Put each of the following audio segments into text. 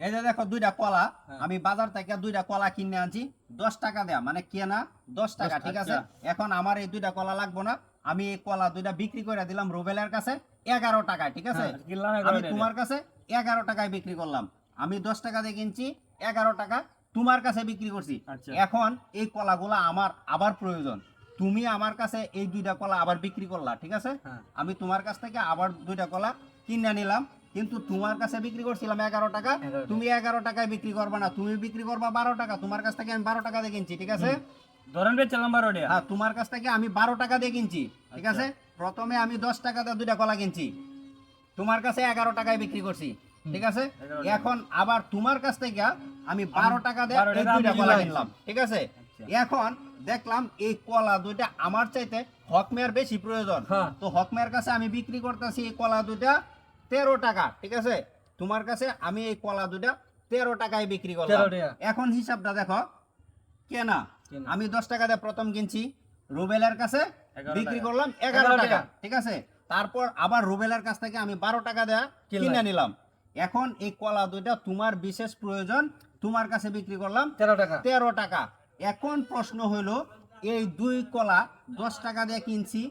এই যে দেখো দুইটা কলা হ্যাঁ। আমি বাজার থেকে দুইটা কলা কিনে আনছি দশ টাকা দেয়া মানে কেনা দশ টাকা ঠিক আছে এখন আমার এই দুইটা কলা লাগবো না আমি এই কলা দুইটা বিক্রি করে দিলাম রুবেলের কাছে এগারো টাকায় ঠিক আছে হ্যাঁ, আমি তোমার কাছে এগারো টাকায় বিক্রি করলাম আমি দশ টাকা দিয়ে কিনছি এগারো টাকা তোমার কাছে বিক্রি করছি আচ্ছা। এখন এই কলাগুলা আমার আবার প্রয়োজন তুমি আমার কাছে এই দুইটা কলা আবার বিক্রি করলা ঠিক আছে হ্যাঁ। আমি তোমার কাছ থেকে আবার দুইটা কলা কিনে নিলাম কিন্তু তোমার কাছে বিক্রি করছিলাম এগারো টাকা তুমি এগারো টাকায় বিক্রি করবা না তুমি বিক্রি করবা বারো টাকা তোমার কাছ থেকে আমি বারো টাকা দিয়ে কিনছি ঠিক আছে? ধরেন বেচলাম বারো টাকা। হ্যাঁ তোমার কাছ থেকে আমি বারো টাকা দিয়ে কিনছি ঠিক আচ্ছা। আছে? প্রথমে আমি দশ টাকা দিয়ে দুইটা কলা কিনছি তোমার কাছে এগারো টাকায় বিক্রি করছি ঠিক আছে? এখন আবার তোমার কাছ থেকে আমি বারো টাকা দিয়ে 12 এই টাকা দুইটা কলা কিনলাম। ঠিক আছে? আচ্ছা। এখন দেখলাম এই কলা দুইটা আমার চাইতে হকমেয়ার বেশি প্রয়োজন। হ্যাঁ। তো হকমেয়ার কাছে আমি বিক্রি করতেছি এই কলা দুইটা তেরো টাকা ঠিক আছে তোমার কাছে আমি এই কলা দুইটা তেরো টাকায় বিক্রি করলাম 13 টাকা। এখন হিসাবটা দেখো কেনা। আমি দশ টাকা দিয়ে প্রথম কিনছি রুবেলের কাছে বিক্রি করলাম এগারো টাকা। ঠিক আছে তারপর আবার রুবেলের কাছ থেকে আমি বারো টাকা দেয়া। কিনে নিলাম এখন এই কলা দুইটা তোমার বিশেষ প্রয়োজন তোমার কাছে বিক্রি করলাম তেরো টাকা তেরো টাকা এখন প্রশ্ন হলো এই দুই কলা দশ টাকা দিয়ে কিনছি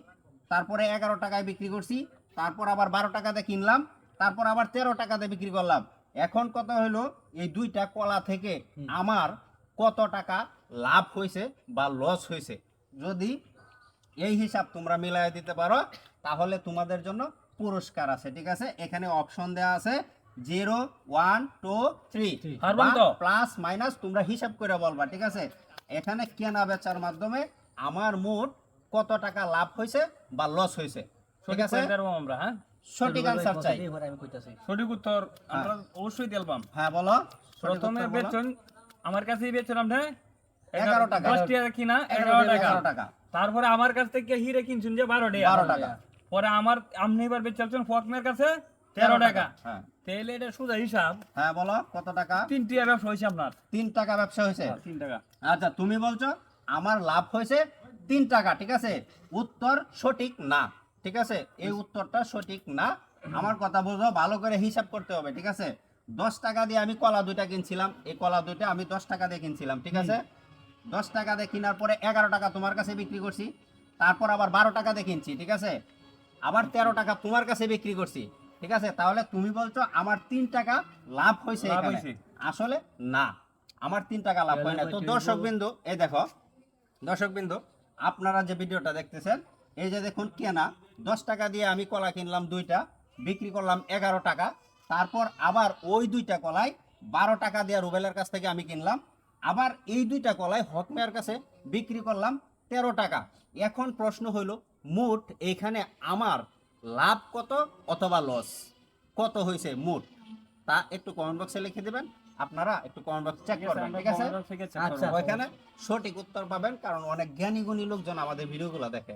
তারপরে এগারো টাকায় বিক্রি করছি তারপর আবার বারো টাকাতে কিনলাম তারপর আবার তেরো টাকাতে বিক্রি করলাম। এখন কথা হলো এই দুইটা কলা থেকে আমার কত টাকা লাভ হয়েছে বা লস হয়েছে? যদি এই হিসাব তোমরা মিলাই দিতে পারো তাহলে তোমাদের জন্য পুরস্কার আছে ঠিক আছে? এখানে অপশন দেওয়া আছে zero one two three plus minus তোমরা হিসাব করে বলবা ঠিক আছে? এখানে কেনা বেচার মাধ্যমে আমার মোট কত টাকা লাভ হয়েছে বা লস হয়েছে? ঠিক আছে? আমরা হ্যাঁ? সঠিক আনসার চাই। সঠিক উত্তর আমরা অবশ্যই দিলাম। হ্যাঁ বলো। প্রথমে। বেচন আমার কাছেই বেচলাম না 11 টাকা। দশ টাকা কিনা? এগারো এগারো টাকা টাকা। তারপরে আমার কাছ থেকে হিরে কিনছেন যে বারো টাকা। বারো টাকা। পরে আমার আপনি এবার বেচালছেন ফকমের কাছে? তেরো টাকা হ্যাঁ। তাহলে এটা সোজা হিসাব। হ্যাঁ বলো কত টাকা? তিন টাকা ব্যবসা হয়েছে আপনার। তিন টাকা ব্যবসা হয়েছে? তিন টাকা। আচ্ছা তুমি বলছো আমার লাভ হয়েছে তিন টাকা ঠিক আছে? উত্তর সঠিক না। ঠিক আছে? এই উত্তরটা সঠিক না? আমার কথা বুঝো ভালো করে হিসাব করতে হবে ঠিক আছে? দশ টাকা দিয়ে আমি কলা দুইটা কিনছিলাম এই কলা দুইটা আমি দশ টাকা দিয়ে কিনছিলাম ঠিক আছে? দশ টাকা দিয়ে কেনার পরে এগারো টাকা তোমার কাছে বিক্রি করছি তারপর আবার বারো টাকা দিয়ে কিনছি ঠিক আছে? আবার তেরো টাকা তোমার কাছে বিক্রি করছি ঠিক আছে? তাহলে তুমি বলছো আমার তিন টাকা লাভ হয়েছে। আসলে না আমার তিন টাকা লাভ হয় না। তো দর্শক বিন্দু এই দেখো দর্শক বিন্দু আপনারা যে ভিডিওটা দেখতেছেন এই যে দেখুন কেনা দশ টাকা দিয়ে আমি কলা কিনলাম দুইটা বিক্রি করলাম এগারো টাকা। তারপর আবার ওই দুইটা কলাই বারো টাকা দিয়ে রুবেলের কাছ থেকে আমি কিনলাম। আবার এই দুইটা কলাই হকমেয়ার কাছে বিক্রি করলাম তেরো টাকা। এখন প্রশ্ন হইল মোট এইখানে আমার লাভ কত অথবা লস কত হয়েছে মোট? তা একটু কমেন্ট বক্সে লিখে দেবেন। আপনারা একটু কমেন্ট বক্স চেক করবেন ঠিক আছে? আচ্ছা ওইখানে সঠিক উত্তর পাবেন কারণ অনেক জ্ঞানী গুণী লোকজন আমাদের ভিডিওগুলো দেখে।